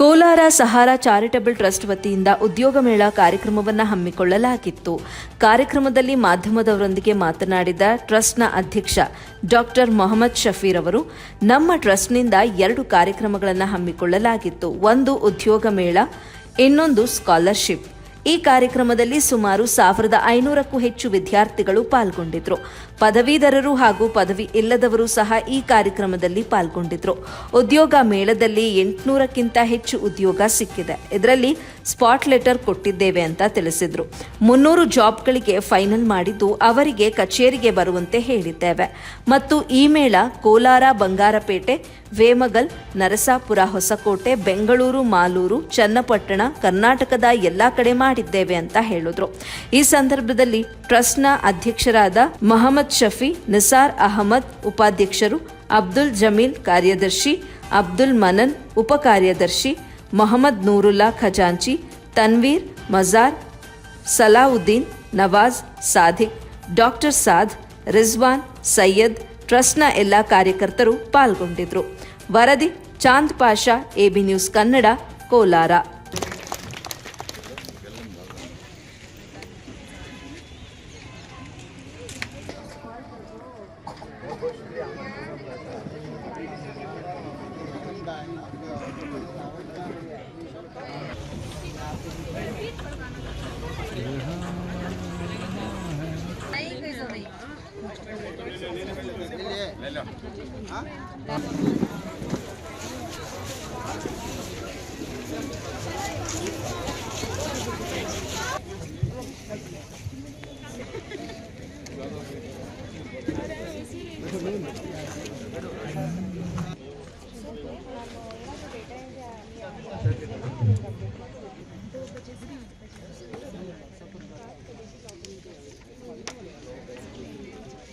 Kolar Sahara charitable trust ವತಿಯಿಂದ ಉದ್ಯೋಗ ಮೇಳ ಕಾರ್ಯಕ್ರಮವನ್ನು ಹಮ್ಮಿಕೊಳ್ಳಲಾಗಿತ್ತು. ಕಾರ್ಯಕ್ರಮದಲ್ಲಿ ಮಾಧ್ಯಮದವರೊಂದಿಗೆ ಮಾತನಾಡಿದ ಟ್ರಸ್ಟ್ನ ಅಧ್ಯಕ್ಷ ಡಾಕ್ಟರ್ ಮೊಹಮ್ಮದ್ ಶಫೀರ್ ಅವರು, ನಮ್ಮ ಟ್ರಸ್ಟ್ನಿಂದ ಎರಡು ಕಾರ್ಯಕ್ರಮಗಳನ್ನು ಹಮ್ಮಿಕೊಳ್ಳಲಾಗಿತ್ತು. ಒಂದು ಉದ್ಯೋಗ ಮೇಳ, ಇನ್ನೊಂದು ಸ್ಕಾಲರ್ಶಿಪ್. ಈ ಕಾರ್ಯಕ್ರಮದಲ್ಲಿ ಸುಮಾರು ಸಾವಿರದ ಐನೂರಕ್ಕೂ ಹೆಚ್ಚು ವಿದ್ಯಾರ್ಥಿಗಳು ಪಾಲ್ಗೊಂಡಿದ್ರು. ಪದವೀಧರರು ಹಾಗೂ ಪದವಿ ಇಲ್ಲದವರು ಸಹ ಈ ಕಾರ್ಯಕ್ರಮದಲ್ಲಿ ಪಾಲ್ಗೊಂಡಿದ್ರು. ಉದ್ಯೋಗ ಮೇಳದಲ್ಲಿ ಎಂಟುನೂರಕ್ಕಿಂತ ಹೆಚ್ಚು ಉದ್ಯೋಗ ಸಿಕ್ಕಿದೆ. ಇದರಲ್ಲಿ ಸ್ಪಾಟ್ ಲೆಟರ್ ಕೊಟ್ಟಿದ್ದೇವೆ ಅಂತ ತಿಳಿಸಿದ್ರು. ಮುನ್ನೂರು ಜಾಬ್ಗಳಿಗೆ ಫೈನಲ್ ಮಾಡಿದ್ದು ಅವರಿಗೆ ಕಚೇರಿಗೆ ಬರುವಂತೆ ಹೇಳಿದ್ದೇವೆ. ಮತ್ತು ಈ ಮೇಳ ಕೋಲಾರ ಬಂಗಾರಪೇಟೆ, ವೇಮಗಲ್, ನರಸಾಪುರ ಹೊಸಕೋಟೆ, ಬೆಂಗಳೂರು, ಮಾಲೂರು, ಚನ್ನಪಟ್ಟಣ, ಕರ್ನಾಟಕದ ಎಲ್ಲಾ ಕಡೆ ಮಾಡಿದ್ದೇವೆ ಅಂತ ಹೇಳಿದ್ರು. ಈ ಸಂದರ್ಭದಲ್ಲಿ ಟ್ರಸ್ಟ್ನ ಅಧ್ಯಕ್ಷರಾದ ಮಹಮ್ಮದ್ ಶಫಿ, ನಿಸಾರ್ ಅಹಮದ್ ಉಪಾಧ್ಯಕ್ಷರು ಅಬ್ದುಲ್ ಜಮೀಲ್ ಕಾರ್ಯದರ್ಶಿ, ಅಬ್ದುಲ್ ಮನನ್ ಉಪ ಕಾರ್ಯದರ್ಶಿ ಮೊಹಮ್ಮದ್ ನೂರುಲ್ಲಾ ಖಜಾಂಚಿ, ತನ್ವೀರ್ ಮಜಾರ್, ಸಲಾವುದ್ದೀನ್ ನವಾಜ್ ಸಾದಿಕ್, ಡಾಕ್ಟರ್ ಸಾದ್, ರಿಜ್ವಾನ್ ಸೈಯದ್ ಟ್ರಸ್ಟ್ನ ಎಲ್ಲ ಕಾರ್ಯಕರ್ತರು ಪಾಲ್ಗೊಂಡಿದ್ರು. ವರದಿ, ಚಾಂದ್ ಪಾಷಾ, ಎಬಿ ನ್ಯೂಸ್ ಕನ್ನಡ, ಕೋಲಾರ. ले लो हां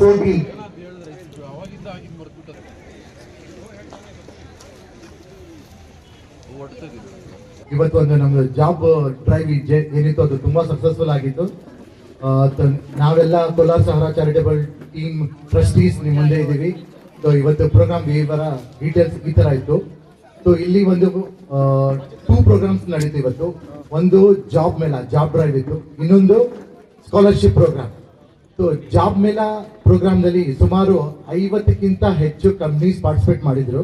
ಫೋರ್ಟೀನ್ ಇವತ್ತು ಒಂದು ನಮ್ದು ಜಾಬ್ ಡ್ರೈವ್ ಏನಿತ್ತು ಅದು ತುಂಬಾ ಸಕ್ಸಸ್ಫುಲ್ ಆಗಿತ್ತು. ನಾವೆಲ್ಲ Kolar Sahara charitable team trustees ನಿಮ್ಮ ಮುಂದೆ ಇದ್ದೀವಿ. ಸೊ ಇವತ್ತು ಪ್ರೋಗ್ರಾಮ್ ಈ ಡೀಟೇಲ್ಸ್ ಈ ತರ ಇತ್ತು. ಸೊ ಇಲ್ಲಿ ಒಂದು ಟೂ ಪ್ರೋಗ್ರಾಮ್ಸ್ ನಡೀತು ಇವತ್ತು. ಒಂದು ಜಾಬ್ ಮೇಳ ಜಾಬ್ ಡ್ರೈವ್ ಇತ್ತು. ಇನ್ನೊಂದು ಸ್ಕಾಲರ್ಶಿಪ್ ಪ್ರೋಗ್ರಾಮ್ ಸೊ ಜಾಬ್ ಮೇಳ ಪ್ರೋಗ್ರಾಮ್ನಲ್ಲಿ ಸುಮಾರು ಐವತ್ತಕ್ಕಿಂತ ಹೆಚ್ಚು ಕಂಪ್ನೀಸ್ ಪಾರ್ಟಿಸಿಪೇಟ್ ಮಾಡಿದ್ರು.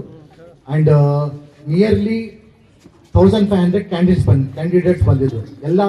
And nearly thousand five hundred candidates ಬಂದ್ ಕ್ಯಾಂಡಿಡೇಟ್ಸ್ ಬಂದಿದ್ರು. ಎಲ್ಲ